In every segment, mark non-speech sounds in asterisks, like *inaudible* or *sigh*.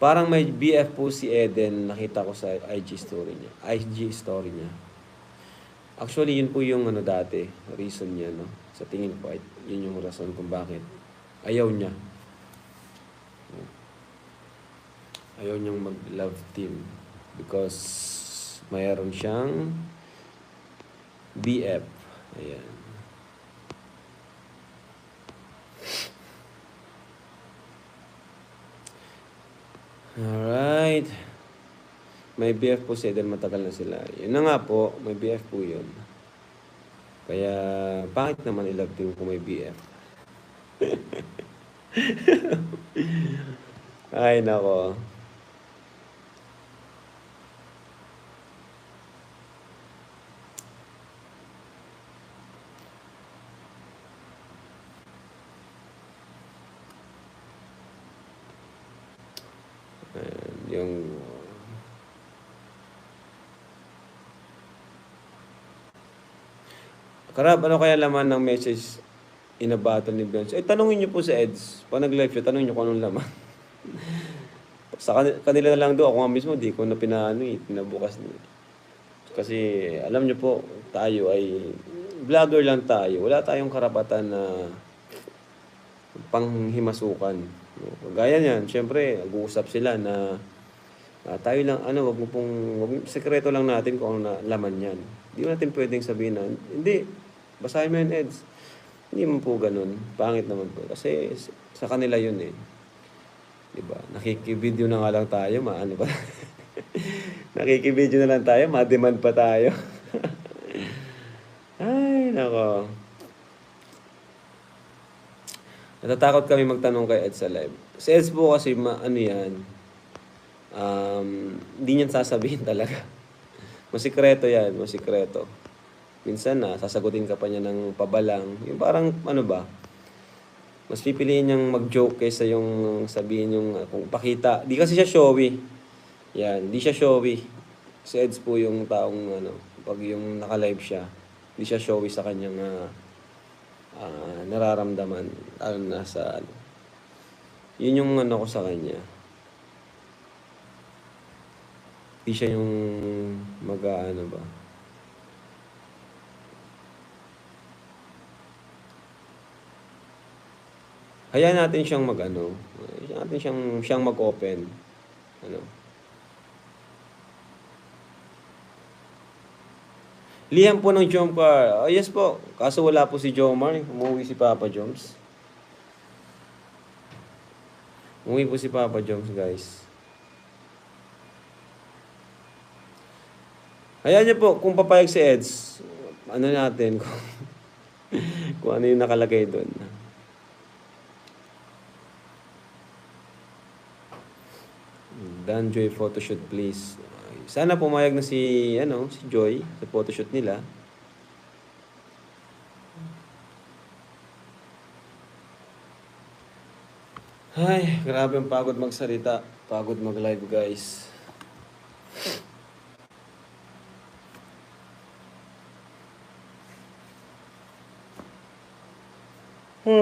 Parang may BF po si Eden, nakita ko sa IG story niya. IG story niya. Actually, yun po yung ano dati, reason niya, no? Sa tingin ko, yun yung rason kung bakit ayaw niya. Ayaw niyang mag-love team because mayroon siyang BF. Ayan. Alright. May BF po si matagal na sila. Yun na nga po, may BF po yun. Kaya, bakit naman i-love team kung may BF? *laughs* Ay, nako. Yung... Karab, ano kaya laman ng message inabato ni Beyonce? Eh, tanungin niyo po sa Eds. Pag nag-live siya, tanungin niyo kung anong laman. *laughs* sa kan- kanila na lang do, ako nga mismo, di ko na pinaano eh, pinabukas niya. Kasi, alam niyo po, tayo ay vlogger lang tayo. Wala tayong karapatan na panghimasukan. Gaya niyan, syempre, nag-uusap sila na ah, tayo lang, ano, wag mo pong, wag, sekreto lang natin kung ano na laman yan. Hindi natin pwedeng sabihin na, hindi, basahin mo yun, Eds. Hindi man po ganun. Pangit naman po. Kasi sa kanila yun eh. Di ba? Nakikibideo na nga lang tayo, maano pa. *laughs* Nakikibideo na lang tayo, ma-demand pa tayo. *laughs* Ay, nako. Natatakot kami magtanong kay Ed sa live. Si Ed po kasi, ma, ano yan, um, hindi niyan sasabihin *laughs* talaga. Masikreto yan, masikreto. Minsan na, sasagutin ka pa niya ng pabalang. Yung parang, ano ba, mas pipiliin niyang mag-joke kaysa yung sabihin yung uh, kung pakita. Di kasi siya showy. Yan, di siya showy. Si Eds po yung taong ano, pag yung naka-live siya, di siya showy sa kanyang ah, ah, nararamdaman. Lalo na sa ano. Yun yung ano ko sa kanya. Di siya yung mag ano ba. Hayaan natin siyang mag ano. Hayaan natin siyang, siyang mag-open. Ano. Liam po ng Jomcar. Oh, yes po. Kaso wala po si Jomar. Umuwi si Papa Joms. Umuwi po si Papa Joms, guys. Hayaan niyo po, kung papayag si Eds, ano natin, *laughs* kung, kung ano yung nakalagay doon. Dan Joy photoshoot please. Sana pumayag na si ano, si Joy sa photoshoot nila. Ay, grabe ang pagod magsalita. Pagod mag-live, guys. *laughs*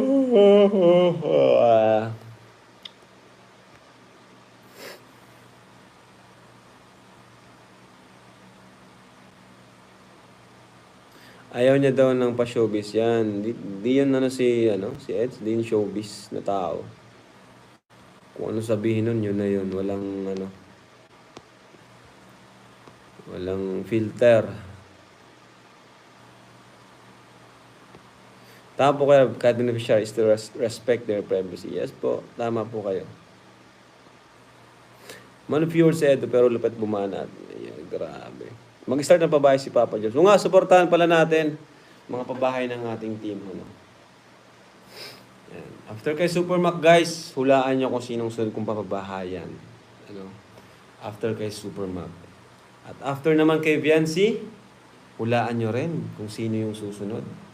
Ayaw niya daw ng pa-showbiz yan. Di, di yan ano si, ano, si Eds, di yun showbiz na tao. Kung ano sabihin nun, yun na yun. Walang, ano, walang filter. Tama po kayo, kahit beneficiary is to res- respect their privacy. Yes po, tama po kayo. Manufure si Edo, pero lupit bumanat. Ayan, grabe. Mag-start ng pabahay si Papa Jones. O nga, supportahan pala natin mga pabahay ng ating team. Ano? Yan. After kay Supermac, guys, hulaan nyo kung sinong sunod kong papabahayan. Ano? After kay Supermac. At after naman kay Viancy, hulaan nyo rin kung sino yung susunod.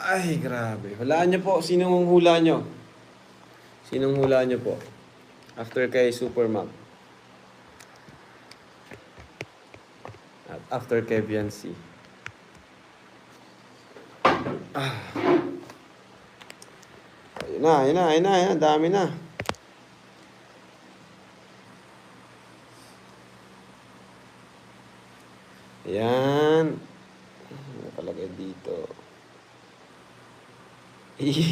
Ay, grabe. Hulaan niyo po. Sinong hula niyo? Sinong hula niyo po? After kay Superman. At after kay Biancy. Ah. Ayun na, ayun na, ayun na, ayun. Dami na. Ayan. Ano Nakalagay dito.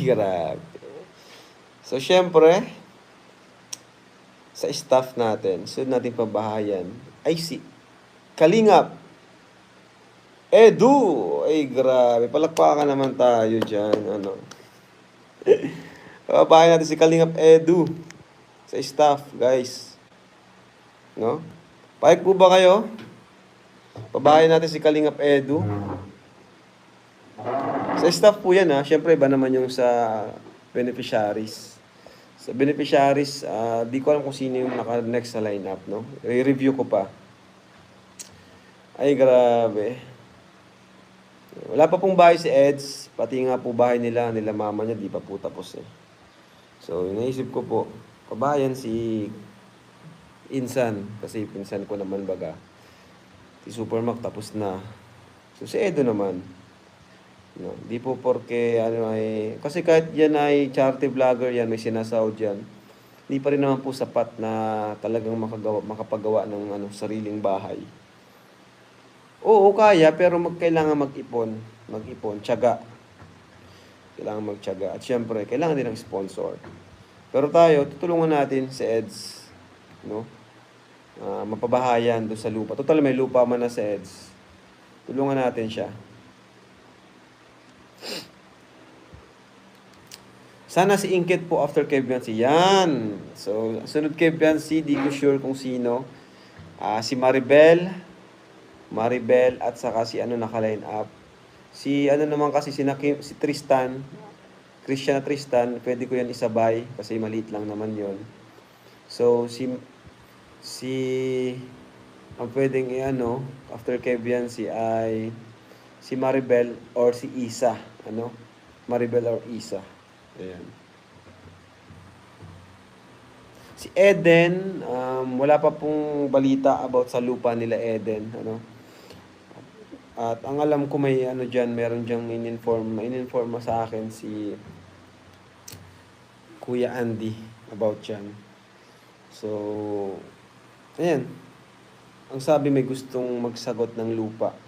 Grabe. So, syempre, sa staff natin, sunod natin pabahayan, ay si Kalingap. Edu! Ay, grabe. Palakpakan naman tayo dyan. Ano? *laughs* Pabahayan natin si Kalingap Edu sa staff, guys. No? Pahig po ba kayo? Pabahayan natin si Kalingap Edu. Sa staff po yan ha. Siyempre iba naman yung sa beneficiaries. Sa beneficiaries, ah, di ko alam kung sino yung naka-next sa lineup, no? I-review ko pa. Ay, grabe. Wala pa pong bahay si Eds. Pati nga po bahay nila, nila mama niya, di pa po tapos eh. So, naisip ko po, pabayan si Insan. Kasi pinsan ko naman baga. Si Supermac tapos na. So, si Edo naman. No, di po porke ano ay kasi kahit yan ay charity vlogger yan, may sinasahod yan. Hindi pa rin naman po sapat na talagang makagawa, makapagawa ng ano sariling bahay. Oo, kaya pero mag, kailangan mag-ipon, mag-ipon, tiyaga. Kailangan magtiyaga. At syempre, kailangan din ng sponsor. Pero tayo, tutulungan natin si Eds, no? Ah, mapabahayan doon sa lupa. Total may lupa man na si Eds. Tulungan natin siya. Sana si Inkit po after kay Beyonce. Yan. So, sunod kay Beyonce, di ko sure kung sino. Ah, si Maribel. Maribel at saka si ano naka-line up. Si ano naman kasi si, Nakim, si Tristan. Christian na Tristan. Pwede ko yan isabay kasi maliit lang naman yon So, si si ang pwedeng i-ano after kay Beyonce ay si Maribel or si Isa. Ano? Maribel or Isa. Ayan. Si Eden, um, wala pa pong balita about sa lupa nila Eden, ano? At ang alam ko may ano diyan, meron diyang in-inform, in-inform sa akin si Kuya Andy about diyan. So, ayan. Ang sabi may gustong magsagot ng lupa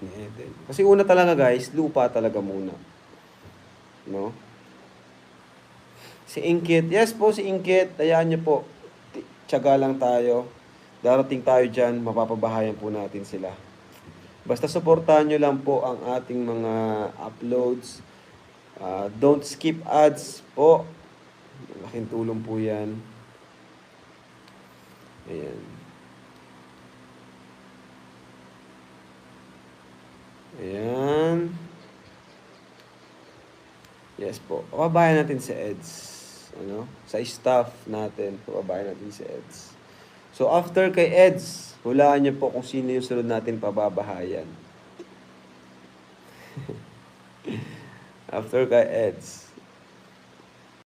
ni Eden. Kasi una talaga guys, lupa talaga muna. No? Si Inkit, yes po si Inkit, hayaan niyo po. Ti- Tiyaga lang tayo. Darating tayo dyan, mapapabahayan po natin sila. Basta suportahan nyo lang po ang ating mga uploads. Ah, don't skip ads po. Laking tulong po yan. Ayan. Ayan. Yes po. Pababayan natin si Eds. Ano? Sa staff natin, pababayan natin si Eds. So, after kay Eds, hulaan niyo po kung sino yung sunod natin pababahayan. *laughs* after kay Eds.